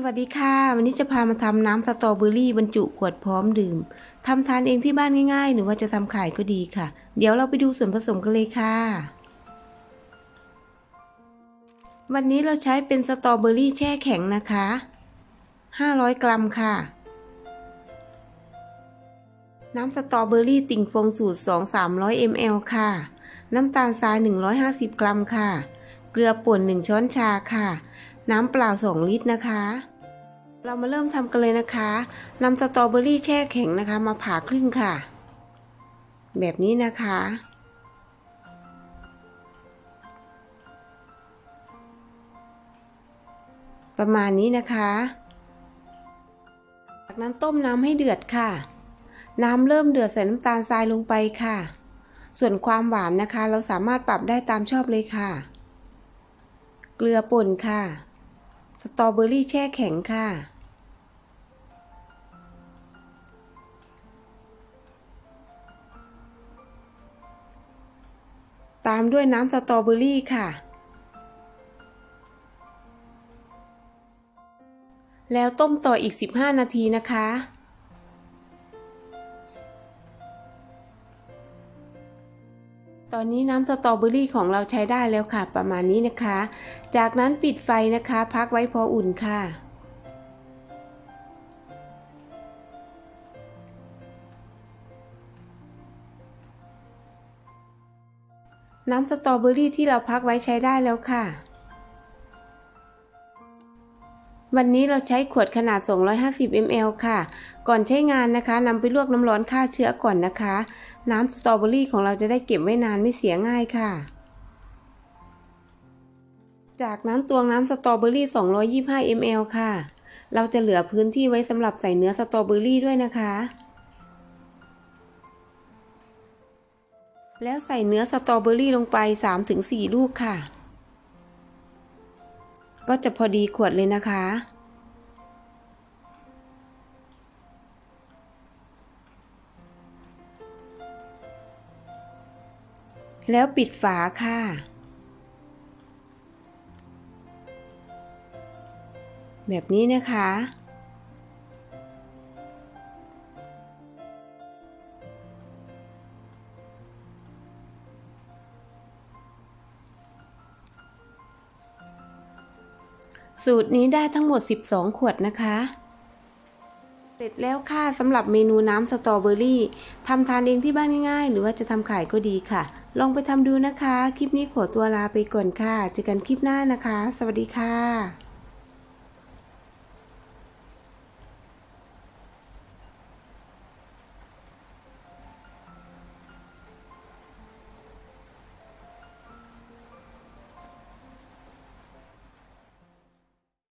สวัสดีค่ะ วันนี้จะพามาทำน้ำสตรอเบอรี่บรรจุขวดพร้อมดื่มทำทานเองที่บ้านง่ายๆ หรือว่าจะทำขายก็ดีค่ะ เดี๋ยวเราไปดูส่วนผสมกันเลยค่ะ วันนี้เราใช้เป็นสตรอเบอรี่แช่แข็งนะคะ 500 กรัมค่ะ น้ำสตรอเบอรี่ติ่งฟงสูตร 2-300 ml ค่ะ น้ำตาลทราย 150 กรัมค่ะ เกลือป่น 1 ช้อนชาค่ะ น้ำเปล่า 2 ลิตรนะคะ เรามาเริ่มทำกันเลยนะคะนำสตรอเบอรี่แช่แข็งนะคะ มาผ่าครึ่งค่ะ แบบนี้นะคะ ประมาณนี้นะคะจากนั้นต้มน้ำให้เดือดค่ะ น้ำเริ่มเดือดใส่น้ำตาลทรายลงไปค่ะ ส่วนความหวานนะคะ เราสามารถปรับได้ตามชอบเลยค่ะ เกลือป่นค่ะ สตรอเบอรี่แช่แข็งค่ะ ตามด้วยน้ำสตรอเบอรี่ค่ะ แล้วต้มต่ออีก 15 นาทีนะคะ ตอนนี้น้ำสตรอเบอรี่ของเราใช้ได้แล้วค่ะ ประมาณนี้นะคะ จากนั้นปิดไฟนะคะ พักไว้พออุ่นค่ะ น้ำสตรอเบอรี่ที่เราพักไว้ใช้ได้แล้วค่ะ วันนี้เราใช้ขวดขนาด 250 ml ค่ะ ก่อนใช้งานนะคะนำไปลวกน้ำร้อนฆ่าเชื้อก่อนนะคะ น้ำสตรอเบอรี่ของเราจะได้เก็บไว้นานไม่เสียง่ายค่ะ จากนั้นตวงน้ำสตรอเบอรี่ 225 ml ค่ะ เราจะเหลือพื้นที่ไว้สำหรับใส่เนื้อสตรอเบอรี่ด้วยนะคะ แล้วใส่เนื้อสตรอเบอรี่ลงไป 3-4 ลูกค่ะ ก็จะพอดีขวดเลยนะคะ แล้วปิดฝาค่ะ แบบนี้นะคะ สูตรนี้ได้ทั้งหมด 12 ขวดนะคะ เสร็จแล้วค่ะสำหรับเมนูน้ำสตรอเบอรี่ทำทานเองที่บ้านง่ายๆ หรือว่าจะทำขายก็ดีค่ะ ลองไปทำดูนะคะ คลิปนี้ขอตัวลาไปก่อนค่ะ เจอกันคลิปหน้านะคะ สวัสดีค่ะ